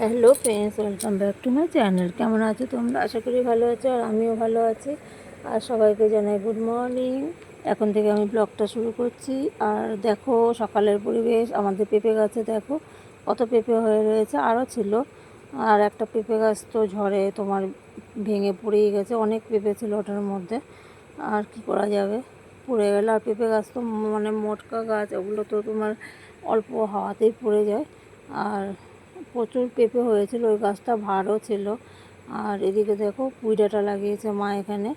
Hello friends welcome back to my channel কেমন আছো তোমরা? আশা করি ভালো আছো আর আমিও ভালো আছি। আর সবাইকে জানাই গুড মর্নিং এখন থেকে আমি ব্লগটা শুরু করছি। আর দেখো, সকালের পরিবেশ, আমাদের পেঁপে গাছে দেখো, কত পেঁপে হয়ে রয়েছে, আরও ছিল। আর একটা পেঁপে গাছ তো ঝড়ে তোমার ভেঙে পড়েই গেছে, অনেক পেঁপে ছিল ওটার মধ্যে। আর কি করা যাবে? পড়ে গেলে। আর পেঁপে গাছ তো মানে মোটকা গাছ, ওগুলো তো তোমার অল্প হাওয়াতেই পড়ে যায়। আর প্রচুর পেঁপে হয়েছিল, ওই গাছটা ভারও ছিল। আর এদিকে দেখো পুঁই ডাঁটা লাগিয়েছে মা এখানে।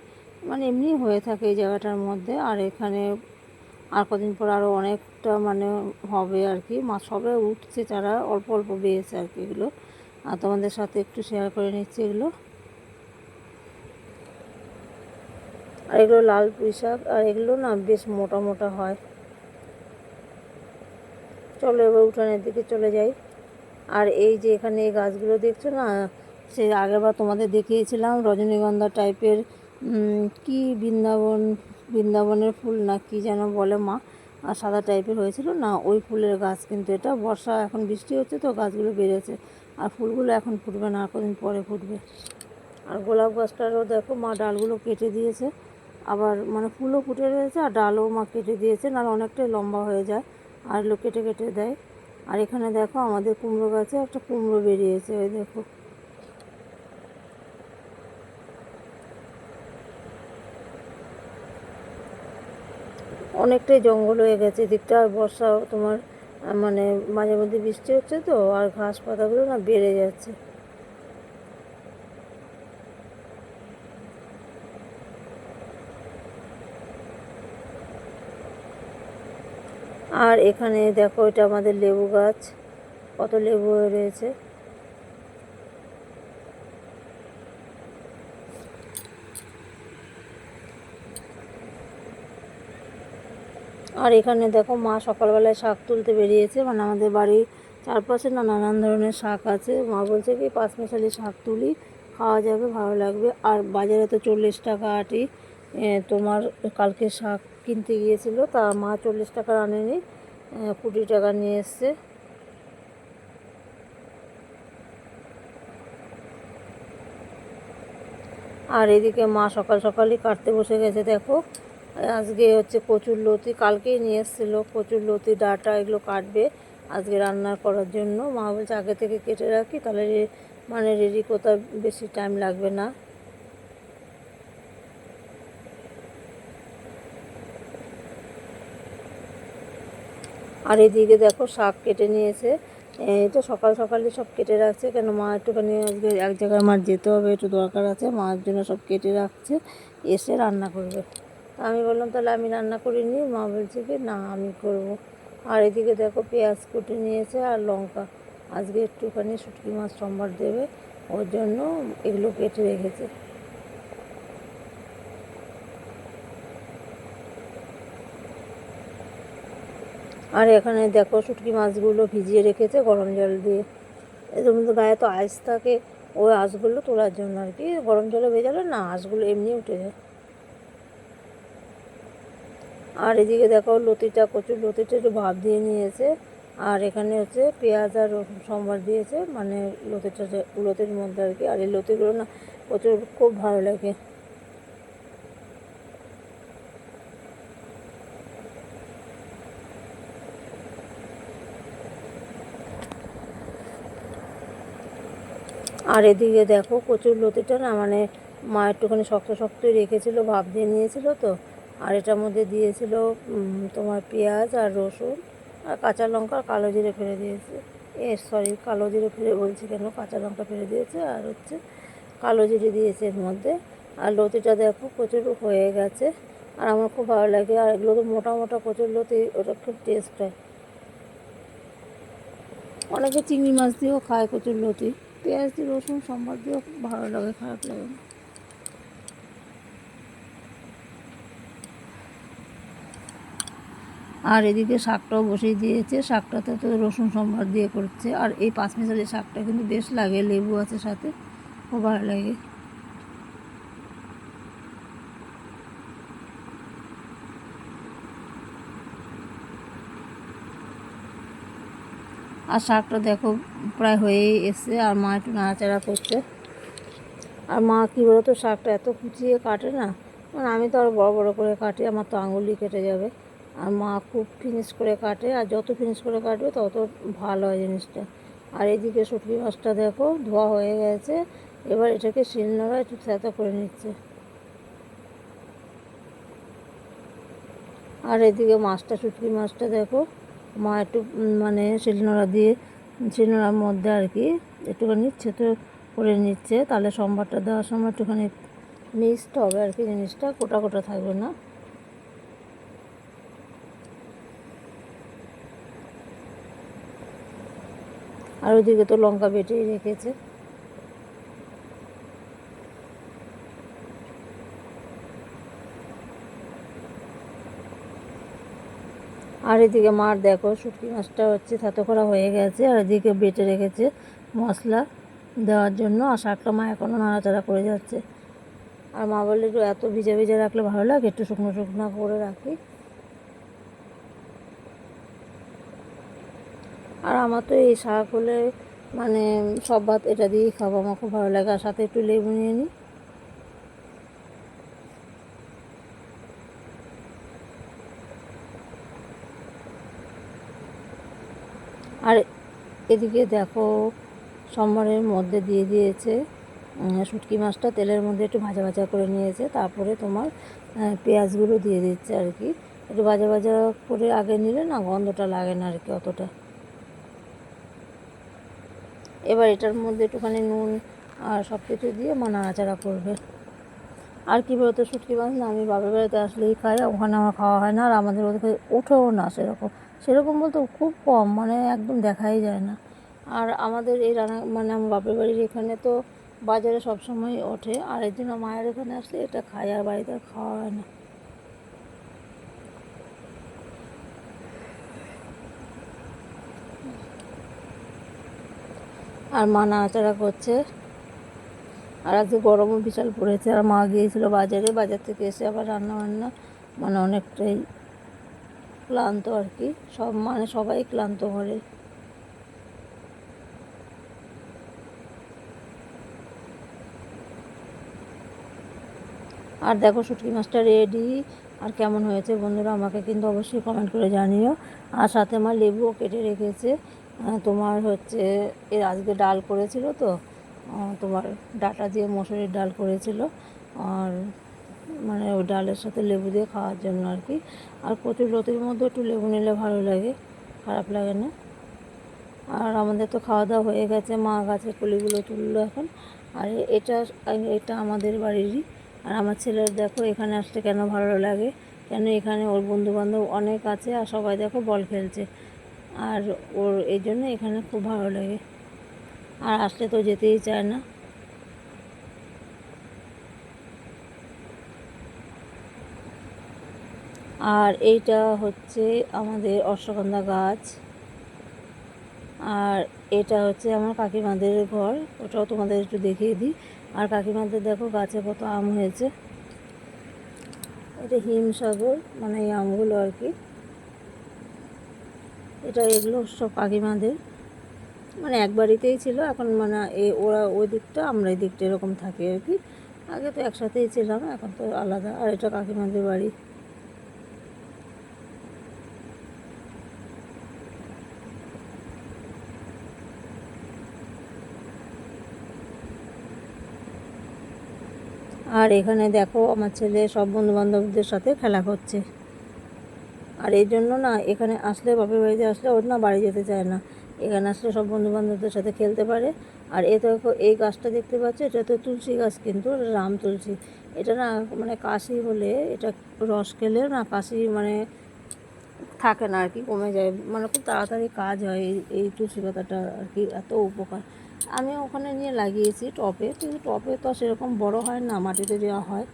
মানে এমনি হয়ে থাকে এই জায়গাটার মধ্যে। আর এখানে আর কদিন পর আরও অনেকটা মানে হবে আর কি। মা সবে উঠছে, তারা অল্প অল্প বেয়েছে আর কি এগুলো। আর তোমাদের সাথে একটু শেয়ার করে নিচ্ছি এগুলো। আর এগুলো লাল পুঁই শাক, আর এগুলো না বেশ মোটা মোটা হয়। চলো এবার উঠানের দিকে চলে যাই। আর এই যে এখানে এই গাছগুলো দেখছ না, সে আগেরবার তোমাদের দেখিয়েছিলাম, রজনীগন্ধা টাইপের কি বৃন্দাবন, বৃন্দাবনের ফুল না কি যেন বলে মা, আর সাদা টাইপের হয়েছিল না, ওই ফুলের গাছ কিন্তু এটা। বর্ষা এখন বৃষ্টি হচ্ছে তো গাছগুলো বেড়েছে, আর ফুলগুলো এখন ফুটবে না, কদিন পরে ফুটবে। আর গোলাপ গাছটারও দেখো মা ডালগুলো কেটে দিয়েছে, আবার মানে ফুলও ফুটে রয়েছে, আর ডালও মা কেটে দিয়েছে, নাহলে অনেকটাই লম্বা হয়ে যায়, আর লোক কেটে কেটে দেয়। আর এখানে দেখো আমাদের কুমড়ো গাছে একটা কুমড়ো বেরিয়েছে, ওই দেখো। অনেকটাই জঙ্গল হয়ে গেছে, এদিকটা আর বর্ষা তোমার মানে মাঝে মধ্যে বৃষ্টি হচ্ছে তো, আর ঘাস পাতাগুলো না বেড়ে যাচ্ছে। আর এখানে দেখো এটা আমাদের লেবু গাছ। কত লেবু রয়েছে। আর এখানে দেখো মা সকালবেলায় শাক তুলতে বেরিয়েছে। মানে আমাদের বাড়ির চারপাশে না নানান ধরনের শাক আছে। মা বলছে কি, পাঁচ মিশালি শাক তুলি, খাওয়া যাবে, ভালো লাগবে। আর বাজারে তো চল্লিশ টাকা আটি। তোমার কালকে শাক কিনতে গিয়েছিল, তা মা চল্লিশ টাকার আনেনি কুড়ি টাকা নিয়ে এসছে। আর এদিকে মা সকাল সকালই কাটতে বসে গেছে, দেখো। আজকে হচ্ছে কচুর লতি, কালকেই নিয়ে এসেছিল, কচুর লতি, ডাটা এগুলো কাটবে আজকে রান্না করার জন্য। মা বলছে, আগে থেকে কেটে রাখি, তাহলে মানে রেডি কোথাও বেশি টাইম লাগবে না। আর এদিকে দেখো শাক কেটে নিয়েছে। এটা সকাল সকালে সব কেটে রাখছে। কেন মা একটুখানি আজকে এক জায়গায় আমার যেতে হবে, একটু দরকার আছে। মার জন্য সব কেটে রাখছে, এসে রান্না করবে। আমি বললাম, তাহলে আমি রান্না করিনি মা বলছে কি, না, আমি করব। আর এদিকে দেখো পেঁয়াজ কুটে নিয়েছে আর লঙ্কা। আজকে একটুখানি শুটকি মাছ সম্বার দেবে, ওর জন্য এগুলো কেটে রেখেছে। এখানে দেখো শুটকি মাছগুলো ভিজিয়ে রেখেছে, গরম জল দিয়ে। এদের মধ্যে গায়ে তো আইস থাকে। ওই আঁশগুলো তোলার জন্য আর কি। গরম জলে ভেজালে না, আঁশগুলো এমনি উঠে যায়। আর এদিকে দেখো লতিটা, কচুর লতিটা একটু ভাব দিয়ে নিয়েছে। আর এখানে হচ্ছে পেঁয়াজ আর সম্বার দিয়েছে। মানে লতিটা লতির মধ্যে আর কি। আর এই লতিগুলো না প্রচুর, খুব ভালো লাগে। আর এদিকে দেখো কচুর লতিটা না মানে মা একটুখানি শক্ত শক্তই রেখেছিল ভাব দিয়ে নিয়েছিল তো। আর এটার মধ্যে দিয়েছিল তোমার পেঁয়াজ আর রসুন আর কাঁচা লঙ্কা কালো জিরে ফেলে দিয়েছে। এ সরি কালো জিরে ফেলে বলছি কেন? কাঁচা লঙ্কা ফেলে দিয়েছে আর হচ্ছে কালো জিরে দিয়েছে এর মধ্যে। আর লতিটা দেখো প্রচুর হয়ে গেছে আর আমার খুব ভালো লাগে। আর এগুলো তো মোটা মোটা কচুর লতি, ওটা খুব টেস্ট হয়। অনেকে চিংড়ি মাছ দিয়েও খায় কচুর লতি। পেঁয়াজ দিয়ে রসুন, সম্বার দিয়েও ভালো লাগে, খারাপ লাগে আর এদিকে শাকটাও বসিয়ে দিয়েছে, শাকটাতে তো রসুন সম্ভার দিয়ে করছে। আর এই পাঁচ মিশালি শাকটা কিন্তু বেশ লাগে, লেবু আছে সাথে, খুব ভালো লাগে। আর শাকটা দেখো প্রায় হয়েই এসছে, আর মা একটু নাড়াচাড়া করছে। আর মা কী বলতো, শাকটা এত কুচিয়ে কাটে না মানে আমি তো আর বড় বড় করে কাটি, আমার তো আঙুলি কেটে যাবে। আর মা খুব ফিনিশ করে কাটে, আর যত ফিনিশ করে কাটবে তত ভালো হয় জিনিসটা। আর এদিকে শুটকি মাছটা দেখো, ধোয়া হয়ে গেছে, এবার এটাকে শিলনোড়া একটু থেতা করে নিচ্ছে। আর এদিকে মাছটা, শুটকি মাছটা দেখো মা একটু মানে শিলনোড়া দিয়ে, শিলনোড়ার মধ্যে আর কি একটুখানি ছেতো করে নিচ্ছে। তাহলে সম্বারটা দেওয়ার সময় একটুখানি মিক্সড হবে আর কি জিনিসটা কোটা কোটা থাকবে না। আর ওদিকে তো লঙ্কা বেটেই রেখেছে। আর এদিকে মার দেখো, শুটকি মাছটা হচ্ছে থাতো করা হয়ে গেছে, আর এদিকে বেটে রেখেছে মশলা দেওয়ার জন্য, আর শাকটা মা এখনও নাড়াচাড়া করে যাচ্ছে। আর মা বললে একটু এত ভিজে ভিজে রাখলে ভালো লাগে, একটু শুকনো শুকনো করে রাখি। আর আমার তো এই শাক হলে মানে সব ভাত এটা দিয়েই খাব, আমার খুব ভালো লাগে। আর সাথে একটু লেবু নিয়ে নিই আর এদিকে দেখো সম্বরের মধ্যে দিয়ে দিয়েছে শুটকি মাছটা তেলের মধ্যে একটু ভাজা ভাজা করে নিয়েছে, তারপরে তোমার পেঁয়াজগুলো দিয়ে দিচ্ছে আর কি। একটু ভাজা ভাজা করে আগে নিলে না গন্ধটা লাগে না আর কি অতটা। এবার এটার মধ্যে একটুখানি নুন আর সব কিছু দিয়ে মা নাড়াচাড়া করবে। আর কী বলতো শুটকি মাছ না আমি বাবার বাড়িতে আসলেই খাই, ওখানে আমার খাওয়া হয় না আর আমাদের ওদিকে ওঠেও না সেরকম। সেরকম বলতে খুব কম মানে একদম দেখাই যায় না। আর আমাদের এই রান্না মানে আমার বাপের বাড়ির এখানে তো বাজারে সব সময় ওঠে, আর এর জন্য মায়ের এখানে আসলে এটা খাই আর বাড়িতে খাওয়া হয় না। আর মা নাড়াচাড়া করছে। আর আজকে গরমও বিশাল পড়েছে, আর মা গিয়েছিল বাজারে, বাজার থেকে এসে আবার রান্না বান্না মানে অনেকটাই ক্লান্ত আর কি। সব মানে সবাই ক্লান্ত ঘরে। আর দেখো শুটকি মাছটা রেডি আর কেমন হয়েছে বন্ধুরা আমাকে কিন্তু অবশ্যই কমেন্ট করে জানিও। আর সাথে আমার লেবুও কেটে রেখেছে। তোমার হচ্ছে এর আজকে ডাল করেছিল তো। তোমার ডাটা দিয়ে মসুরির ডাল করেছিল। আর মানে ওই ডালের সাথে লেবু দিয়ে খাওয়ার জন্য আর কি। আর কচুর লতির মধ্যে একটু লেবু নিলে ভালো লাগে, খারাপ লাগে না। আর আমাদের তো খাওয়া দাওয়া হয়ে গেছে, মা গাছের কলিগুলো তুললো এখন। আর এটা এটা আমাদের বাড়িরই। আর আমার ছেলের দেখো এখানে আসতে কেন ভালো লাগে? কেন এখানে ওর বন্ধু বান্ধব অনেক আছে আর সবাই দেখো বল খেলছে। আর ওর এই জন্য এখানে খুব ভালো লাগে। আর আসলে তো যেতেই চায় না। আর এইটা হচ্ছে আমাদের অশ্বগন্ধা গাছ। আর এটা হচ্ছে আমার কাকিমাদের ঘর, ওটাও তোমাদের একটু দেখিয়ে দিই। আর কাকিমাদের দেখো গাছে কত আম হয়েছে। এটা হিমসাগর মানে এই আমগুলো আর কি। এটা এগুলো সব কাকিমাদের। মানে এক বাড়িতেই ছিল, এখন মানে এ ওরা ওই দিকটা, আমরা এই দিকটা এরকম থাকি আর কি। আগে তো একসাথেই ছিলাম, এখন তো আলাদা। আর এটা কাকিমাদের বাড়ি। আর এখানে দেখো আমার ছেলে সব বন্ধু বান্ধবদের সাথে খেলা করছে। আর এই জন্য না এখানে আসলে বাপের বাড়িতে আসলে ওর না বাড়ি যেতে চায় না। এখানে আসলে সব বন্ধু বান্ধবদের সাথে খেলতে পারে। আর এ দেখো, এই গাছটা দেখতে পাচ্ছ? এটা তো তুলসী গাছ কিন্তু রাম তুলসী। এটা না মানে কাশি হলে এটা রস খেলে না কাশি মানে থাকে না আর কি, কমে যায়। মানে খুব তাড়াতাড়ি কাজ হয় এই এই তুলসী পাতাটা আর কি, এত উপকার। আমি ওখানে নিয়ে লাগিয়েছি টপে, কিন্তু টপে তো সেরকম বড় হয় না, মাটিতে দেওয়া হয়।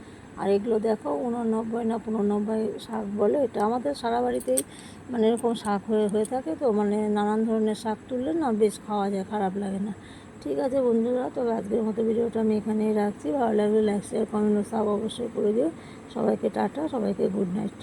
আর এগুলো দেখো, উননব্বই না পঁচানব্বই শাক বলে, এটা আমাদের সারা বাড়িতেই মানে এরকম শাক হয়ে হয়ে থাকে তো মানে নানান ধরনের শাক তুললে না বেশ খাওয়া যায়, খারাপ লাগে না। ঠিক আছে বন্ধুরা, তবে আজকের মতো ভিডিওটা আমি এখানেই রাখছি, ভালো লাগলে লাইক শেয়ার কমেন্ট সাব অবশ্যই করে দিও। সবাইকে টাটা, সবাইকে গুড নাইট